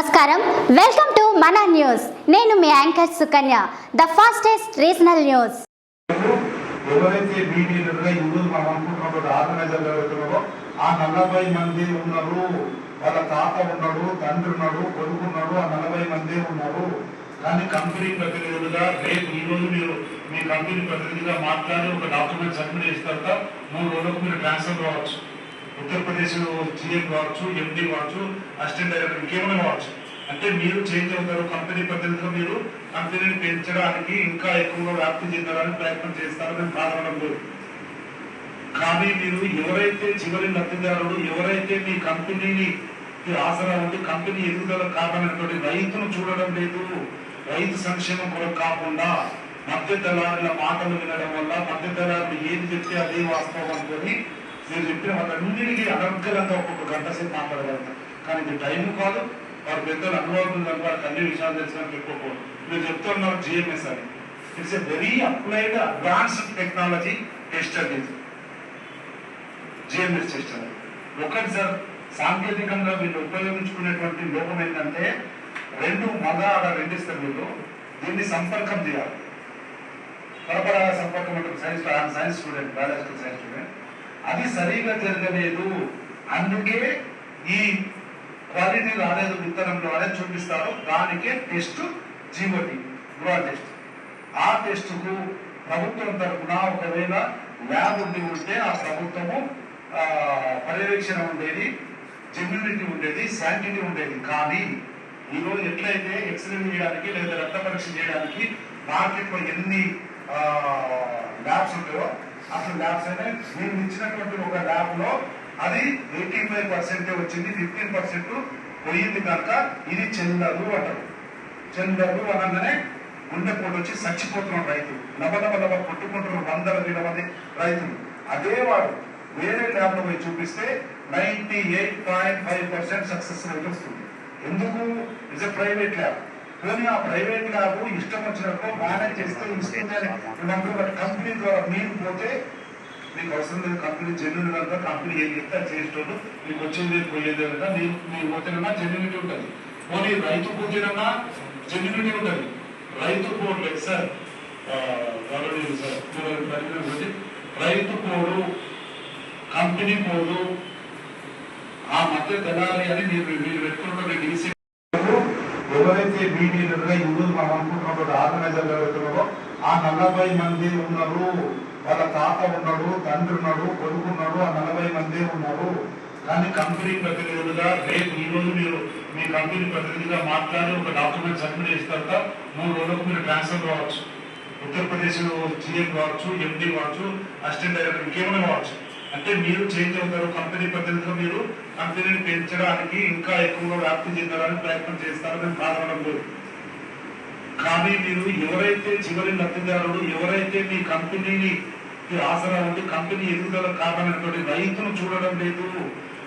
నమస్కారం. Welcome to మన news నేను మీ anchor Sukanya the fastest regional news ఎవరైతే బీటీలుగా ఈరోజు మనం అనుకుంటున్నటువంటి ఆర్గనైజర్ ఎవరైతున్నారో ఆ నలభై మంది ఉన్నారు. వాళ్ళ తాత ఉన్నాడు తండ్రి ఉన్నాడు కొడుకు ఉన్నాడు ఆ నలభై మంది ఉన్నారు. కానీ కంపెనీ ప్రతినిధులుగా రేపు ఈ రోజు మీరు మీ కంపెనీ ప్రతినిధిగా మాట్లాడి ఒక డాక్యుమెంట్ సబ్మిట్ చేసిన తర్వాత మూడు రోజులకు మీరు ట్రాన్స్ఫర్ కావచ్చు. ఉత్తరప్రదేశ్ జీఎం కావచ్చు ఎండి కావచ్చు అసిస్టెంట్ డైరెక్టర్ ఇంకేమైనా కావచ్చు. అంటే మీరు చేంజ్ అవుతారు కంపెనీ ప్రతినిధిగా మీరు కంపెనీని పెంచడానికి ఇంకా ఎక్కువగా వ్యాప్తి చెందడానికి ప్రయత్నం చేస్తారని కారణం లేదు. కానీ మీరు ఎవరైతే చివరి లబ్ధిదారుడు ఎవరైతే మీ కంపెనీని ఆసరా ఉండి కంపెనీ ఎదుగుదల కారణమైనటువంటి రైతును చూడడం లేదు రైతు సంక్షేమం కొరకు కాకుండా మధ్య దళారుల మాటలు వినడం వల్ల మధ్య దళారులు ఏది చెప్తే అదే వాస్తవం అనుకొని మీరు చెప్పిన వాళ్ళందరికీ అనర్గలంగా ఒక్కొక్క గంట సేపు మాట్లాడగలుగుతాం కానీ ఇది టైం కాదు. వారు పెద్దలు అనుభవం ఉందని వారికి అన్ని విషయాలు తెలిసినట్టు చెప్పుకోకూడదు. మీరు చెప్తున్నారు జిఎంఎస్ అని. It's a very applied advanced technology test అనేది జిఎంఎస్ సిస్టమ్ ఒకటి సార్ సాంకేతికంగా వీళ్ళు ఉపయోగించుకునేటువంటి లోపం ఏంటంటే రెండు మగ ఆడ రెండిస్తారు వీళ్ళు దీన్ని సంపర్కం చేయాలి. పరపరాగ సంపర్కం అంటే science science student biological science student అది సరిగా జరగలేదు. అందుకే ఈ క్వాలిటీ రాలేదు విత్తనంలో అనేది చూపిస్తారు దానికే టెస్ట్ జీవటి గృహ టెస్ట్. ఆ టెస్టుకు ప్రభుత్వం తరఫున ఒకవేళ ల్యాబ్ ఉండి ఉంటే ఆ ప్రభుత్వము పర్యవేక్షణ ఉండేది జెన్యునిటీ ఉండేది శాంటిటీ ఉండేది. కానీ ఈరోజు ఎట్లయితే ఎక్స్రే చేయడానికి లేదా రక్త పరీక్ష చేయడానికి మార్కెట్లో ఎన్ని ల్యాబ్స్ ఉంటాయో అసలు ల్యాబ్స్ అనే మేము ఇచ్చినటువంటి ఒక ల్యాబ్లో అది ఎయిటీ ఫైవ్ పర్సెంటే వచ్చింది ఫిఫ్టీన్ పర్సెంట్ పోయింది కనుక ఇది చెల్లదు అంటారు. చెల్లదు అనగానే గుండెపోటు వచ్చి చచ్చిపోతున్నాడు రైతు. లబలబ లబ కొట్టుకుంటున్నారు వందల వేల మంది రైతులు. అదే వాడు వేరే ల్యాబ్లో పోయి చూపిస్తే ninety eight point five percent success rate వస్తుంది. ఎందుకు? ఇట్స్ ఎ ప్రైవేట్ ల్యాబ్ కానీ ఆ ప్రైవేట్ ల్యాబ్ ఇష్టం వచ్చినట్టు మేనేజ్ చేస్తే ఇస్తుందని కంపెనీ ద్వారా మీరు పోతే మీకు అవసరం లేదు కంపెనీ జెన్యున్ కనుక కంపెనీ ఏం చెప్తే అది చేసేటోళ్ళు మీకు వచ్చేది పోయేది కనుక మీరు మీరు పోతేనన్నా జెన్యునిటీ ఉంటుంది. పోనీ రైతు పోతేనన్నా జెన్యునిటీ ఉంటుంది. రైతు పోవట్లేదు సార్. ఆ, గౌరవనీయులు సార్ మీరు రైతు పోడు కంపెనీ పోడు ఆ మధ్య దళాలి అని మీరు మీరు పెట్టుకున్న డీసీ ఎవరైతే బీటీలుగా ఈరోజు మనం అనుకుంటున్నటువంటి ఆర్గనైజర్ ఎవరైతున్నారో ఆ నలభై మంది ఉన్నారు. వాళ్ళ తాత ఉన్నాడు తండ్రి ఉన్నాడు కొడుకు ఉన్నాడు ఆ నలభై మంది ఉన్నారు. కానీ కంపెనీ ప్రతినిధులుగా రేపు ఈ రోజు మీరు మీ కంపెనీ ప్రతినిధిగా మాట్లాడి ఒక డాక్యుమెంట్ సబ్మిట్ చేసిన తర్వాత మూడు రోజులకు మీరు ట్రాన్స్ఫర్ కావచ్చు. ఉత్తరప్రదేశ్ జీఎం కావచ్చు ఎండి కావచ్చు అసిస్టెంట్ డైరెక్టర్ ఇంకేమైనా కావచ్చు. అంటే మీరు చేంజ్ అవుతారు కంపెనీ పద్ధతిలో మీరు కంపెనీని పెంచడానికి ఇంకా ఎక్కువగా వ్యాప్తి చెందడానికి ప్రయత్నం చేస్తారని బాధపడదు లేదు కానీ మీరు ఎవరైతే చివరి లబ్ధిదారుడు ఎవరైతే మీ కంపెనీని ఆసరా ఉండి కంపెనీ ఎదుగుదల కారణమైనటువంటి రైతును చూడడం లేదు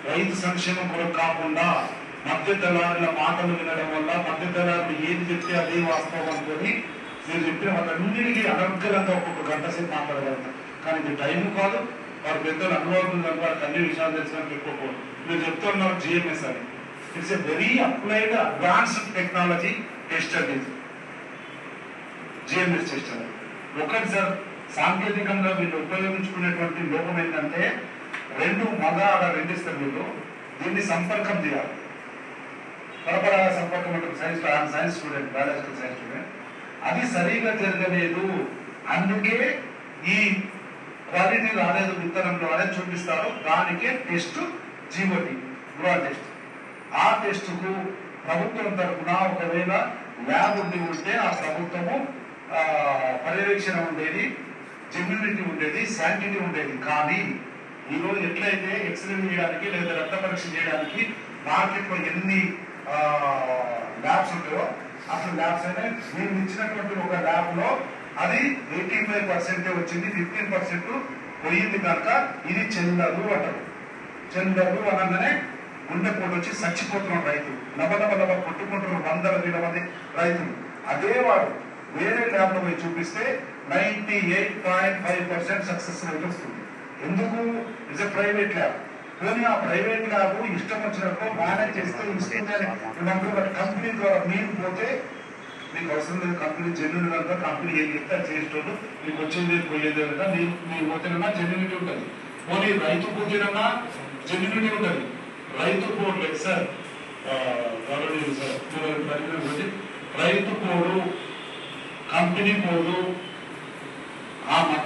రైతు సంక్షేమం కొరకు కాకుండా మధ్య దళారుల మాటలు వినడం వల్ల మధ్య దళారులు ఏది చెప్తే అదే వాస్తవం అనుకొని మీరు చెప్పిన వాళ్ళందరికీ అనర్గలంగా ఒక్కొక్క గంట సేపు మాట్లాడగలుగుతారు. కానీ ఇది టైం కాదు. వారి పెద్దలు అనుభవం ఉందని వారికి అన్ని విషయాలు తెలిసినట్టు ఎక్కువ మీరు చెప్తున్నారు జిఎంఎస్ అని. It's a very applied advanced technology tester ఇది జిఎంఎస్ సిస్టమ్ ఒకటి సార్ సాంకేతికంగా వీళ్ళు ఉపయోగించుకునేటువంటి లోపం ఏంటంటే రెండు మగ ఆడ రెండిస్తారు వీళ్ళు దీన్ని సంపర్కం చేయాలి. పరపరా సంపర్కం అంటే science science student biological science student అది సరిగా జరగలేదు. అందుకే ఈ క్వాలిటీ రాలేదు విత్తనంలో అనేది చూపిస్తారు దానికే టెస్ట్ జీవటి గృహ టెస్ట్. ఆ టెస్ట్కు ప్రభుత్వం తరఫున ఒకవేళ ల్యాబ్ ఉండి ఉంటే ఆ ప్రభుత్వము పర్యవేక్షణ ఉండేది జెమ్యూనిటీ ఉండేది శాంటిటీ ఉండేది. కానీ ఈరోజు ఎట్లయితే ఎక్స్రే చేయడానికి లేదా రక్త పరీక్ష చేయడానికి మార్కెట్లో ఎన్ని ల్యాబ్స్ ఉంటాయో అసలు ల్యాబ్స్ అయినా మేము ఇచ్చినటువంటి ఒక ల్యాబ్లో అది ఎయిటీ ఫైవ్ పర్సెంటే వచ్చింది ఫిఫ్టీన్ పర్సెంట్ పోయింది కనుక ఇది చెల్లదు అంటారు. చెల్లదు అనగానే గుండెపోటు వచ్చి చచ్చిపోతున్నాడు రైతు నవ నంబలభ కొట్టుకుంటున్నారు వందల వేల మంది రైతులు. అదే వాడు వేరే ల్యాబ్లో పోయి చూపిస్తే ninety eight point five percent success rate వస్తుంది. ఎందుకు? ఇట్స్ ఎ ప్రైవేట్ ల్యాబ్ కానీ ఆ ప్రైవేట్ ల్యాబ్ ఇష్టం వచ్చినప్పుడు మేనేజ్ చేస్తే ఇస్తుందని కంపెనీ ద్వారా మీరు పోతే మీకు అవసరం లేదు కంపెనీ జెన్యున్ కనుక కంపెనీ ఏం చెప్తే అది చేసేటోళ్ళు నీకు వచ్చేది పోయేది కనుక నీ మీరు పోతేనన్నా జెన్యునిటీ ఉంటుంది. పోనీ రైతు పోతేనన్నా జెన్యునిటీ ఉంటుంది. రైతు పోడు లేదు సార్. గౌరవనీయులు సార్ మీరు రైతు పోడు కంపెనీ పోడు ఆ